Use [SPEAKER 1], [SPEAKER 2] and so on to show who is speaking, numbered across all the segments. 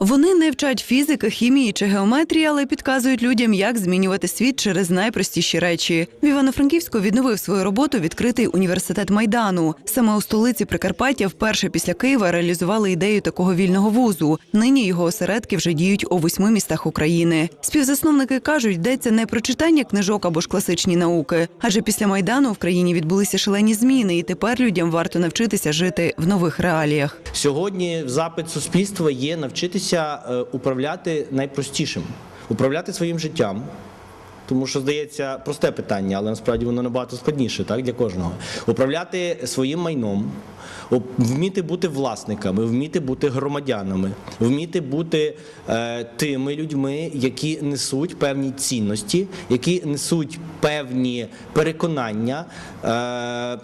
[SPEAKER 1] Вони не вчать фізики, хімії чи геометрії, але підказують людям, як змінювати світ через найпростіші речі. В Івано-Франківську відновив свою роботу відкритий університет майдану. Саме у столиці Прикарпаття вперше після Києва реалізували ідею такого вільного вузу. Нині його осередки вже діють у восьми містах України. Співзасновники кажуть, йдеться не про читання книжок або ж класичні науки, адже після майдану в країні відбулися шалені зміни, і тепер людям варто навчитися жити в нових реаліях.
[SPEAKER 2] Сьогодні запит суспільства є навчитися е, управляти найпростішим, управляти своїм життям. Тому що здається просте питання, але насправді воно набагато складніше, так для кожного. Управляти своїм майном, вміти бути власниками, вміти бути громадянами, вміти бути е, тими людьми, які несуть певні цінності, які несуть певні переконання. Е,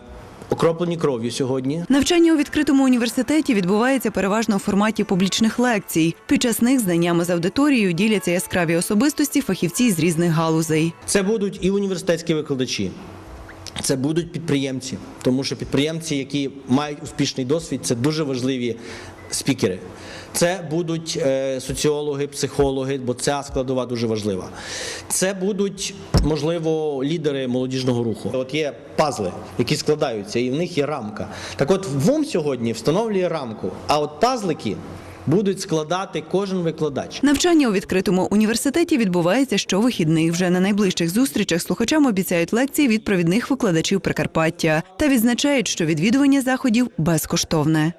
[SPEAKER 2] Окроплені кров'ю сьогодні,
[SPEAKER 1] Навчання у відкритому університеті відбувається переважно у форматі публічних лекцій. Під час них знаннями з аудиторією діляться яскраві особистості, фахівці з різних галузей.
[SPEAKER 2] Це будуть і університетські викладачі, це будуть підприємці, тому що підприємці, які мають успішний досвід, це дуже важливі спікери. Це будуть е, соціологи, психологи, бо ця складова дуже важлива. Це будуть, можливо, лідери молодіжного руху. От є пазли, які складаються, і в них є рамка. Так от ВУМ сьогодні встановлює рамку, а от пазлики будуть складати кожен викладач.
[SPEAKER 1] Навчання у відкритому університеті відбувається щовихідних. Вже на найближчих зустрічах слухачам обіцяють лекції від провідних викладачів Прикарпаття та відзначають, що відвідування заходів безкоштовне.